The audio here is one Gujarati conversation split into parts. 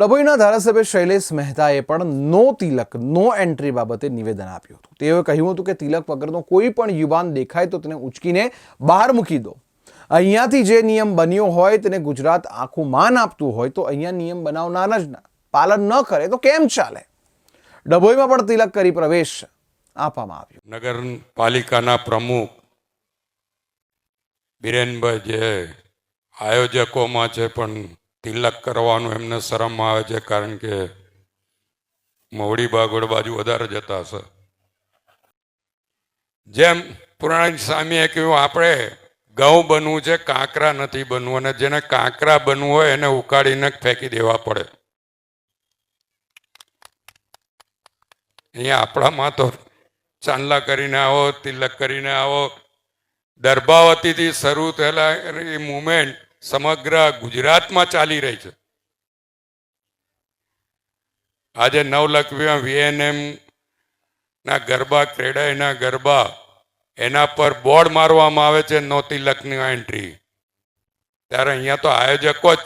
ડભોઈના ધારાસભ્ય શૈલેષ મહેતાએ પણ નો તિલક, નો એન્ટ્રી બાબતે નિવેદન આપ્યું હતું. તેઓએ કહ્યું હતું કે તિલક વગરનો કોઈ પણ યુવાન દેખાય તો તેને ઉચકીને બહાર મૂકી દો. અહીંયાથી જે નિયમ બન્યો હોય તેને ગુજરાત આખું માન આપતું હોય તો અહીંયા નિયમ બનાવનાર જ ના- પાલન ન કરે તો કેમ ચાલે? ડભોઈમાં પણ તિલક કરી પ્રવેશ આપવામાં આવ્યો. નગરપાલિકાના પ્રમુખ બિરેનભાઈ જે આયોજકોમાં છે પણ તિલક કરવાનું એમને શરમ આવે છે કારણ કે મવડી બાગોડ બાજુ વધારે જતા હશે. જેમ પુરાણ સ્વામીએ કહ્યું, આપણે ઘઉં બનવું છે, કાંકરા નથી બનવું અને જેને કાંકરા બનવું હોય એને ઉકાળીને ફેંકી દેવા પડે. અહીંયા આપણામાં તો ચાંદલા કરીને આવો, તિલક કરીને આવો. દર્ભાવતીથી શરૂ થયેલા એ મુમેન્ટ સમગ્ર ગુજરાતમાં ચાલી રહી છે. આજે નવલખમાં વીએનએમ ના ગરબા, ક્રેડાઈના ગરબા, એના પર બોર્ડ મારવામાં આવે છે નો તિલકની એન્ટ્રી. ત્યારે અહીંયા તો આયોજકો જ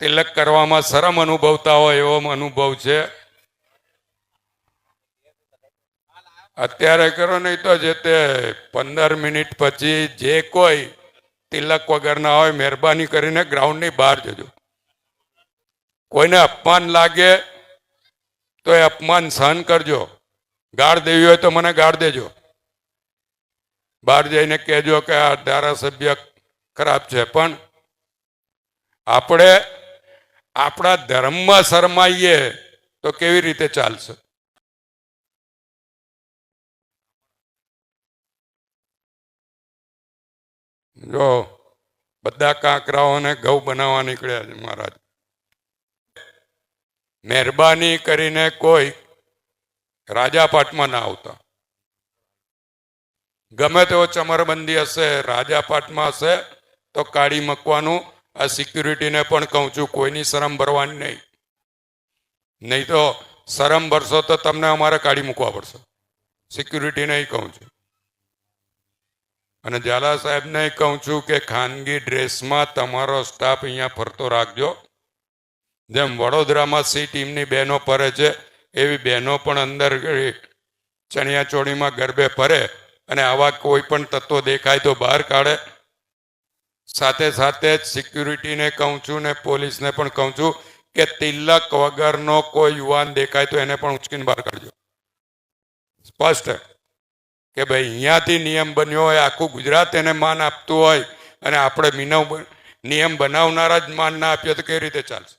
તિલક કરવામાં શરમ અનુભવતા હોય એવો અનુભવ છે. અત્યારે કરો નહીં તો જે તે પંદર મિનિટ પછી જે કોઈ તિલક વગરના હોય, મહેરબાની કરીને ગ્રાઉન્ડની બહાર જજો. કોઈને અપમાન લાગે તો એ અપમાન સહન કરજો. ગાળ દેવી હોય તો મને ગાળ દેજો. બહાર જઈને કહેજો કે આ ધારાસભ્ય ખરાબ છે. પણ આપણે આપણા ધર્મમાં શરમાઈએ તો કેવી રીતે ચાલશે? જો, બધા કાંકરાઓને ઘઉં બનાવવા નીકળ્યા છે, મહારાજ. મહેરબાની કરીને કોઈ રાજાપાટમાં ના આવતા. ગમે તેવો ચમરબંધી હશે, રાજાપાટમાં હશે, તો કાઢી મૂકવાનું આ સિક્યુરિટીને પણ કહું છું, કોઈની શરમ ભરવાની નહીં. નહીં તો શરમ ભરશો તો તમને અમારે કાઢી મૂકવા પડશે. સિક્યુરિટીને કહું છું. અને ઝાલા સાહેબને કહું છું કે ખાનગી ડ્રેસમાં તમારો સ્ટાફ અહીંયા ફરતો રાખજો. જેમ વડોદરામાં સી ટીમની બહેનો ફરે છે, એવી બહેનો પણ અંદર ચણિયાચોળીમાં ગરબે ફરે અને આવા કોઈ પણ તત્વો દેખાય તો બહાર કાઢે. સાથે સાથે જ સિક્યુરિટીને કહું છું ને પોલીસને પણ કહું છું કે તિલક વગરનો કોઈ યુવાન દેખાય તો એને પણ ઉચકીને બહાર કાઢજો. સ્પષ્ટ. કે ભાઈ, અહીંયાથી નિયમ બન્યો હોય, આખું ગુજરાત એને માન આપતું હોય, અને આપણે મિનવ નિયમ બનાવનારા જ માન ના આપીએ તો કેવી રીતે ચાલશે?